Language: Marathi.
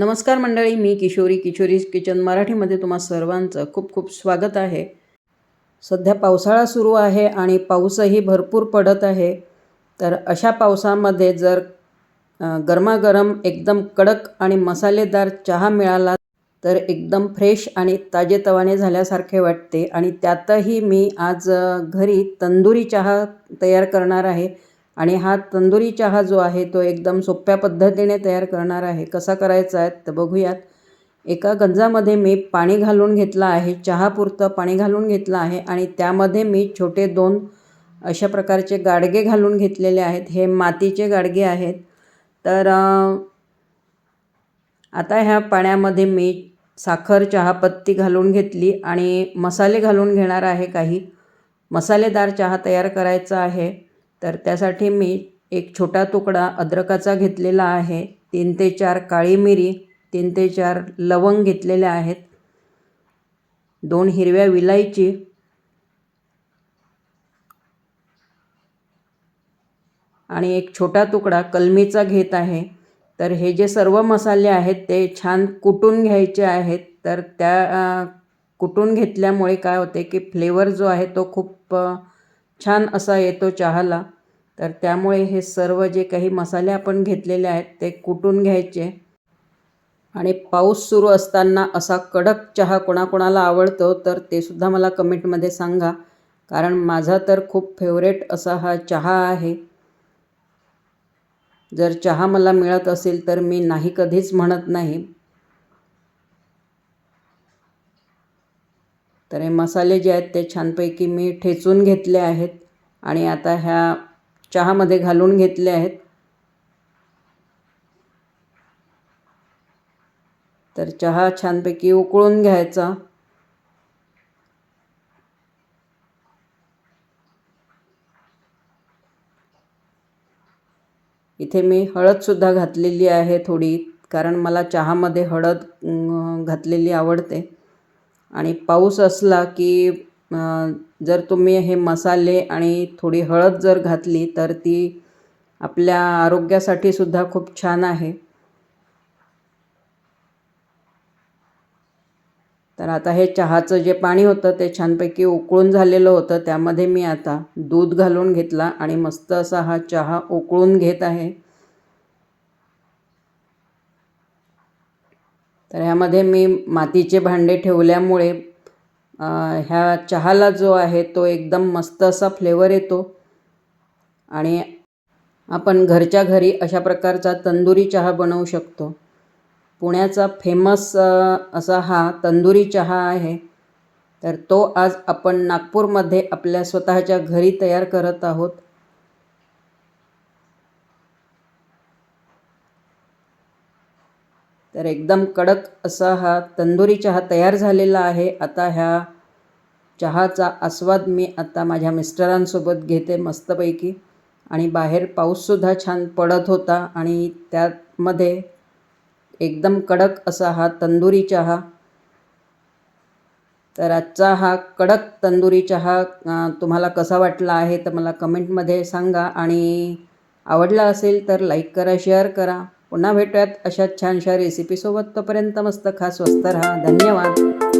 नमस्कार मंडळी मी किशोरी किशोरी किचन मराठीमध्ये तुम्हा सर्वांचं खूप खूप स्वागत आहे. सध्या पावसाळा सुरू आहे आणि पाऊसही भरपूर पडत आहे. तर अशा पावसामध्ये जर गरमागरम एकदम कडक आणि मसालेदार चहा मिळाला तर एकदम फ्रेश आणि ताजेतवाने झाल्यासारखे वाटते. आणि त्यातही मी आज घरी तंदुरी चहा तयार करणार आहे. आणि हा तंदुरी चहा जो आहे तो एकदम सोप्या पद्धतीने तयार करणार आहे. कसा करायचा आहे तर बघूयात. एका गंजामध्ये मी पाणी घालून घेतलं आहे चहापुरतं पाणी घालून घेतलं आहे आणि त्यामध्ये मी छोटे दोन अशा प्रकारचे गाडगे घालून घेतलेले आहेत. हे मातीचे गाडगे आहेत. तर आता ह्या पाण्यामध्ये मी साखर चहापत्ती घालून घेतली आणि मसाले घालून घेणार आहे काही. मसालेदार चहा तयार करायचा आहे. तर त्यासाठी मी एक छोटा तुकडा अद्रकाचा घेतलेला आहे. तीन ते चार काळी मिरी तीन ते चार लवंग घेतलेल्या आहेत. दोन हिरव्या विलायची आणि एक छोटा तुकडा कलमीचा घेत आहे. तर हे जे सर्व मसाले आहेत ते छान कुटून घ्यायचे आहेत. तर त्या कुटून घेतल्यामुळे काय होते की फ्लेवर जो आहे तो खूप छान असा येतो चहाला. तर त्यामुळे हे सर्व जे काही मसाले आपण घेतलेले आहेत ते कुटून घ्यायचे? आणि पाऊस सुरू असताना असा कडक चहा कोणाकोणाला आवडतो तर ते सुद्धा मला कमेंटमध्ये सांगा. कारण माझा तर खूप फेवरेट असा हा चहा आहे. जर चहा मला मिळत असेल तर मी नाही कधीच म्हणत नाही. तर हे मसाले जे आहेत ते छानपैकी मी ठेचून घेतले आहेत आणि आता ह्या चहामध्ये घालून घेतले आहेत. तर चहा छानपैकी उकळून घ्यायचा. इथे मी हळदसुद्धा घातलेली आहे थोडी कारण मला चहामध्ये हळद घातलेली आवडते. आणि पाऊस असला की जर तुम्ही हे मसाले आणि थोडी हळद जर घातली तर ती आपल्या आरोग्यासाठी सुद्धा खूप छान आहे. तर आता हे चहाचं जे पाणी होतं ते छानपैकी उकळून झालेलं होतं. त्यामध्ये मी आता दूध घालून घेतला आणि मस्त असा हा चहा उकळून घेत आहे. तर ह्यामध्ये मी मातीचे भांडे ठेवल्यामुळे ह्या चहाला जो आहे तो एकदम मस्त असा फ्लेवर येतो. आणि आपण घरच्या घरी अशा प्रकारचा तंदुरी चहा बनवू शकतो. पुण्याचा फेमस असा हा तंदुरी चहा आहे. तर तो आज आपण नागपूरमध्ये आपल्या स्वतःच्या घरी तयार करत आहोत. तर एकदम कडक असा हा तंदुरी चहा तयार झालेला आहे. आता ह्या चहाचा आस्वाद मी आता माझ्या मिस्टरांसोबत घेते मस्तपैकी. आणि बाहेर पाऊससुद्धा छान पडत होता आणि त्यामध्ये एकदम कडक असा हा तंदुरी चहा. तर आजचा हा कडक तंदुरी चहा तुम्हाला कसा वाटला आहे तर मला कमेंटमध्ये सांगा. आणि आवडला असेल तर लाईक करा शेअर करा. पुन्हा भेटूयात अशा छानशा रेसिपीसोबत तोपर्यंत मस्त खा स्वस्त राहा. धन्यवाद.